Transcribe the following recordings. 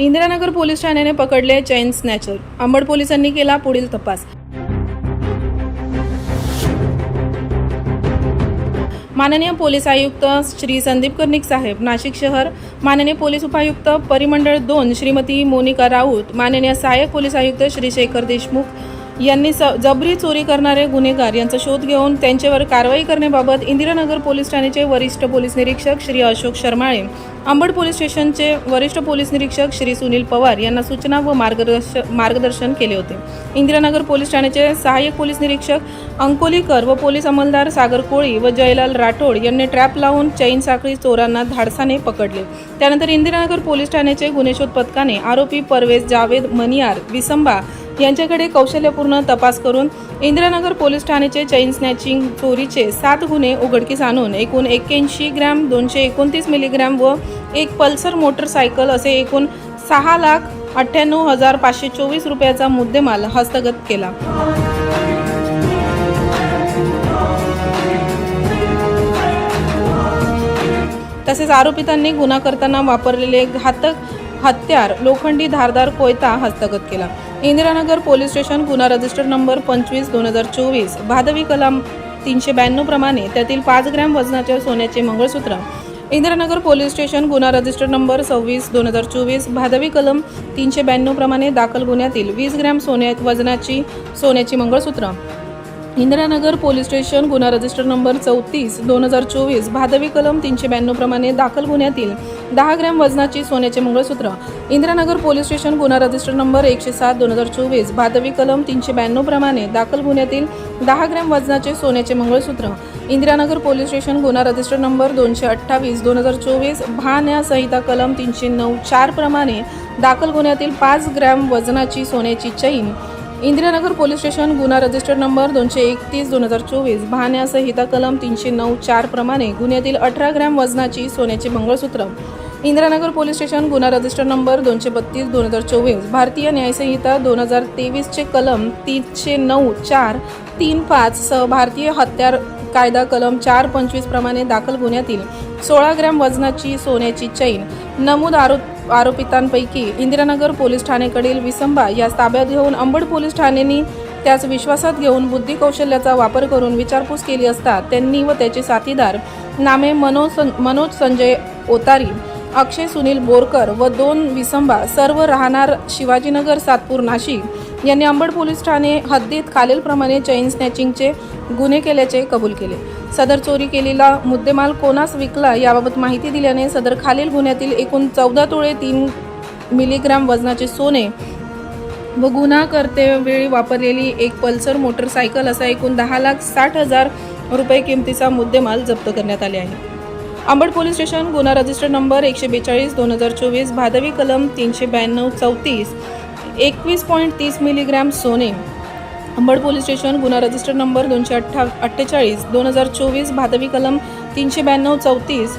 Indiranagar police ठाण्याने पकडले चैन स्नॅचर. अंबड पोलिसांनी केला पुढील तपास. माननीय पोलीस आयुक्त श्री संदीप कर्णिक साहेब नाशिक शहर. माननीय पोलीस उपायुक्त परिमंडळ दोन श्रीमती मोनिका राऊत. माननीय सहाय्यक पोलीस आयुक्त श्री शेखर देशमुख. यांनी स जबरी चोरी करणारे गुन्हेगार यांचा शोध घेऊन त्यांच्यावर कारवाई करण्याबाबत इंदिरानगर पोलीस ठाण्याचे वरिष्ठ पोलीस निरीक्षक श्री अशोक शर्माळे अंबड पोलीस स्टेशनचे वरिष्ठ पोलीस निरीक्षक श्री सुनील पवार यांना सूचना व मार्गदर्श मार्गदर्शन केले होते. इंदिरानगर पोलीस ठाण्याचे सहाय्यक पोलीस निरीक्षक अंकोलीकर व पोलीस अंमलदार सागर कोळी व जयलाल राठोड यांनी ट्रॅप लावून चैन साखळी चोरांना धाडसाने पकडले. त्यानंतर इंदिरानगर पोलीस ठाण्याचे गुन्हेशोध पथकाने आरोपी परवेज जावेद मनियार विसंबा यांच्याकडे कौशल्यपूर्ण तपास करून इंदिरानगर पोलीस ठाण्याचे चैन स्नॅचिंग चोरीचे सात गुन्हे उघडकीस आणून एकूण एक्क्याऐंशी ग्रॅम दोनशे एकोणतीस मिलीग्रॅम व एक पल्सर मोटरसायकल असे एकूण सहा लाख अठ्ठ्याण्णव हजार पाचशे चोवीस रुपयाचा मुद्देमाल हस्तगत केला. तसेच आरोपितांनी गुन्हा करताना वापरलेले घातक हत्यार लोखंडी धारदार कोयता हस्तगत केला. इंदिरानगर पोलीस स्टेशन गुन्हा रजिस्टर नंबर पंचवीस दोन हजार चोवीस. भादवी कलम तीनशे ब्याण्णव प्रमाणे त्यातील पाच ग्रॅम वजनाच्या सोन्याचे मंगळसूत्र. इंदिरानगर पोलीस स्टेशन गुन्हा रजिस्टर नंबर सव्वीस दोन हजार चोवीस. भादवी कलम तीनशे ब्याण्णव प्रमाणे दाखल गुन्ह्यातील वीस ग्रॅम सोन्या वजनाची सोन्याची मंगळसूत्र. इंदिरानगर पोलीस स्टेशन गुन्हा रजिस्टर नंबर चौतीस दोन हजार चोवीस भादवी कलम तीनशे ब्याण्णव प्रमाणे दाखल गुन्ह्यातील दहा ग्रॅम वजनाची सोन्याचे मंगळसूत्र. इंदिरानगर पोलीस स्टेशन गुन्हा रजिस्टर नंबर एकशे सात दोन हजार चोवीस भादवी कलम तीनशे ब्याण्णव प्रमाणे दाखल गुन्ह्यातील दहा ग्रॅम वजनाचे सोन्याचे मंगळसूत्र. इंदिरानगर पोलीस स्टेशन गुन्हा रजिस्टर नंबर दोनशे अठ्ठावीस दोन हजार चोवीस भान्या संहिता कलम तीनशे नऊ चार प्रमाणे दाखल गुन्ह्यातील पाच ग्रॅम वजनाची सोन्याची चैन. इंदिरानगर पोलीस स्टेशन गुन्हा रजिस्टर नंबर दोनशे एकतीस दोन हजार चोवीस भान्या संहिता कलम तीनशे नऊ चार प्रमाणे गुन्ह्यातील अठरा ग्रॅम वजनाची सोन्याचे मंगळसूत्र. इंदिरानगर पोलीस स्टेशन गुन्हा रजिस्टर नंबर दोनशे बत्तीस दोन हजार चोवीस भारतीय न्यायसंहिता दोन हजार तेवीसचे कलम तीनशे नऊ चार तीन पाच सह भारतीय हत्यार कायदा कलम चार पंचवीस प्रमाणे दाखल गुन्ह्यातील सोळा ग्रॅम वजनाची सोन्याची चैन नमूद आरोप आरोपितांपैकी इंदिरानगर पोलीस ठाणेकडील विसंबा यास ताब्यात घेऊन अंबड पोलीस ठाणेनी त्यास विश्वासात घेऊन बुद्धी कौशल्याचा वापर करून विचारपूस केली असता त्यांनी व त्याचे साथीदार नामे मनोज मनोज संजय ओतारी अक्षय सुनील बोरकर व दोन विसंबा सर्व राहणार शिवाजीनगर सातपूर नाशिक. यांनी अंबड पोलीस ठाणे हद्दीत खालीलप्रमाणे चैन स्नॅचिंगचे गुन्हे केल्याचे कबूल केले. सदर चोरी केलेला मुद्देमाल कोणास विकला याबाबत माहिती दिल्याने सदर खालील गुन्ह्यातील एकूण चौदा तोळे तीन मिलीग्राम वजनाचे सोने व गुन्हा करतेवेळी वापरलेली एक पल्सर मोटरसायकल असा एकूण दहा लाख साठ हजार रुपये किमतीचा मुद्देमाल जप्त करण्यात आले आहे. अंबड पोलीस स्टेशन गुन्हा रजिस्टर नंबर एकशे बेचाळीस दोन हजार चोवीस भादवी कलम तीनशे ब्याण्णव चौतीस एकवीस पॉईंट तीस मिलीग्रॅम सोने. अंबड पोलीस स्टेशन गुन्हा रजिस्टर नंबर दोनशे अठ्ठा अठ्ठेचाळीस दोन हजार चोवीस भादवी कलम तीनशे ब्याण्णव चौतीस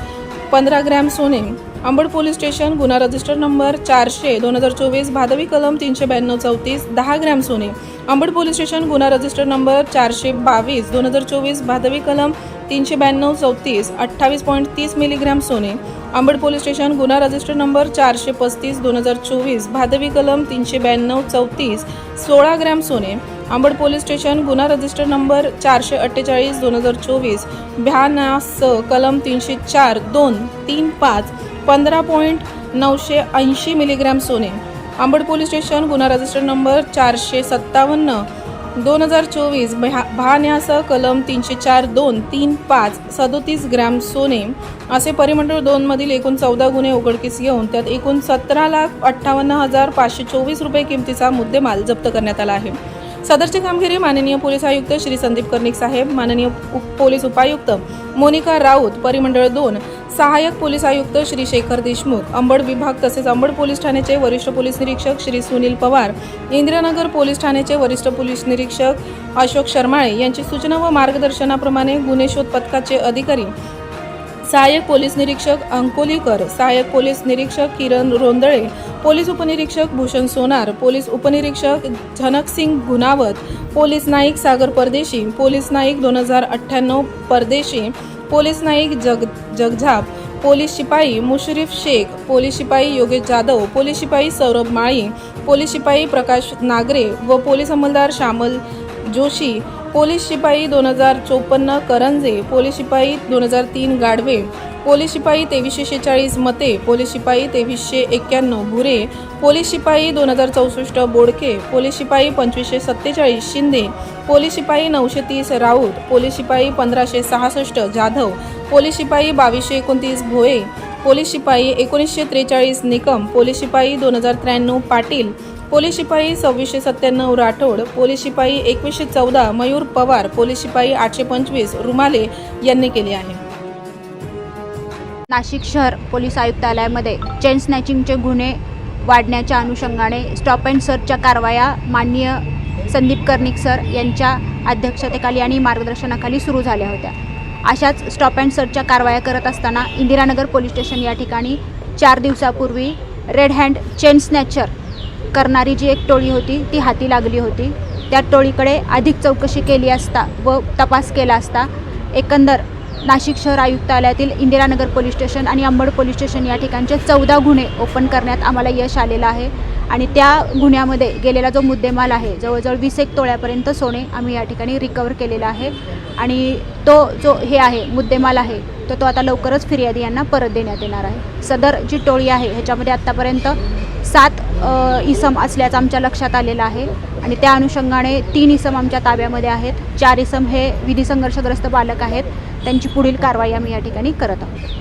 पंधरा ग्रॅम सोने. अंबड पोलीस स्टेशन गुन्हा रजिस्टर नंबर चारशे दोन हजार चोवीस भादवी कलम तीनशे ब्याण्णव चौतीस दहा ग्रॅम सोने. अंबड पोलीस स्टेशन गुन्हा रजिस्टर नंबर चारशे बावीस दोन हजार चोवीस भादवी कलम तीनशे ब्याण्णव चौतीस अठ्ठावीस पॉईंट तीस मिलीग्रॅम सोने आंबड पोलीस स्टेशन गुन्हा रजिस्टर नंबर चारशे पस्तीस दोन हजार चोवीस भादवी कलम तीनशे ब्याण्णव चौतीस सोळा ग्रॅम सोने आंबड पोलीस स्टेशन गुन्हा रजिस्टर नंबर चारशे अठ्ठेचाळीस दोन हजार चोवीस भ्यानास कलम तीनशे चार दोन तीन पाच पंधरा पॉईंट नऊशे ऐंशी मिलीग्रॅम सोने आंबड पोलीस स्टेशन गुन्हा रजिस्टर नंबर चारशे सत्तावन्न दोन हजार चोवीस भा भान्यासह कलम तीनशे चार दोन तीन पाच सदोतीस ग्रॅम सोने असे परिमंडळ दोनमधील एकूण चौदा गुन्हे उघडकीस येऊन त्यात एकूण सतरा लाख अठ्ठावन्न हजार पाचशे चोवीस रुपये किमतीचा मुद्देमाल जप्त करण्यात आला आहे. सदरची कामगिरी माननीय पोलीस आयुक्त श्री संदीप कर्णिक साहेब माननीय उप पोलीस उपायुक्त मोनिका राऊत परिमंडळ दोन सहाय्यक पोलीस आयुक्त श्री शेखर देशमुख अंबड विभाग तसेच अंबड पोलीस ठाण्याचे वरिष्ठ पोलीस निरीक्षक श्री सुनील पवार इंदिरानगर पोलीस ठाण्याचे वरिष्ठ पोलीस निरीक्षक अशोक शर्माळे यांची सूचना व मार्गदर्शनाप्रमाणे गुन्हे शोध पथकाचे अधिकारी सहाय्यक पोलीस निरीक्षक अंकोलीकर सहाय्यक पोलीस निरीक्षक किरण रोंदळे पोलीस उपनिरीक्षक भूषण सोनार पोलीस उपनिरीक्षक झनकसिंग गुनावत पोलीस नाईक सागर परदेशी पोलीस नाईक दोन हजार अठ्ठ्याण्णव परदेशी पोलीस नाईक जग जगझाप पोलीस शिपाई मुशरीफ शेख पोलीस शिपाई योगेश जाधव पोलीस शिपाई सौरभ माळी पोलीस शिपाई प्रकाश नागरे व पोलीस अंमलदार श्यामल जोशी पोलीस शिपाई दोन हजार चोपन्न करंजे पोलीस शिपाई दोन हजार तीन गाडवे पोलीस शिपाई तेवीसशे शेहेचाळीस मते पोलीस शिपाई तेवीसशे एक्क्याण्णव भुरे पोलीस शिपाई दोन हजार चौसष्ट बोडके पोलीस शिपाई पंचवीसशे सत्तेचाळीस शिंदे पोलीस शिपाई नऊशे तीस राऊत पोलीस शिपाई पंधराशे सहासष्ट जाधव पोलीस शिपाई बावीसशे एकोणतीस भोये पोलीस शिपाई एकोणीसशे त्रेचाळीस निकम पोलीस शिपाई दोन हजार त्र्याण्णव पाटील पोलीस शिपाई सव्वीसशे सत्त्याण्णव राठोड पोलीस शिपाई एकवीसशे चौदा मयूर पवार पोलीस शिपाई आठशे पंचवीस रुमाले यांनी केली आहे. नाशिक शहर पोलीस आयुक्तालयामध्ये चेन स्नॅचिंगचे गुन्हे वाढण्याच्या अनुषंगाने स्टॉप अँड सर्चच्या कारवाया माननीय संदीप कर्णिक सर यांच्या अध्यक्षतेखाली आणि मार्गदर्शनाखाली सुरू झाल्या होत्या. अशाच स्टॉप अँड सर्चच्या कारवाया करत असताना इंदिरानगर पोलीस स्टेशन या ठिकाणी चार दिवसापूर्वी रेड हँड चेन स्नॅचर करणारी जी एक टोळी होती ती हाती लागली होती. त्या टोळीकडे अधिक चौकशी केली असता व तपास केला असता एकंदर नाशिक शहर आयुक्तालयातील इंदिरानगर पोलीस स्टेशन आणि अंबड पोलीस स्टेशन या ठिकाणचे चौदा गुन्हे ओपन करण्यात आम्हाला यश आलेलं आहे. आणि त्या गुन्ह्यामध्ये गेलेला जो मुद्देमाल आहे जवळजवळ वीस एक तोळ्यापर्यंत सोने आम्ही या ठिकाणी रिकवर केलेला आहे. आणि तो जो हे आहे मुद्देमाल आहे तर तो आता लवकरच फिर्यादी यांना परत देण्यात येणार आहे. सदर जी टोळी आहे ह्याच्यामध्ये आत्तापर्यंत सात इसम असल्याचं आमच्या लक्षात आलेलं आहे. आणि त्या अनुषंगाने तीन इसम आमच्या ताब्यामध्ये आहेत. चार इसम हे विधी संघर्षग्रस्त बालक आहेत. त्यांची पुढील कारवाई आम्ही या ठिकाणी करत आहोत.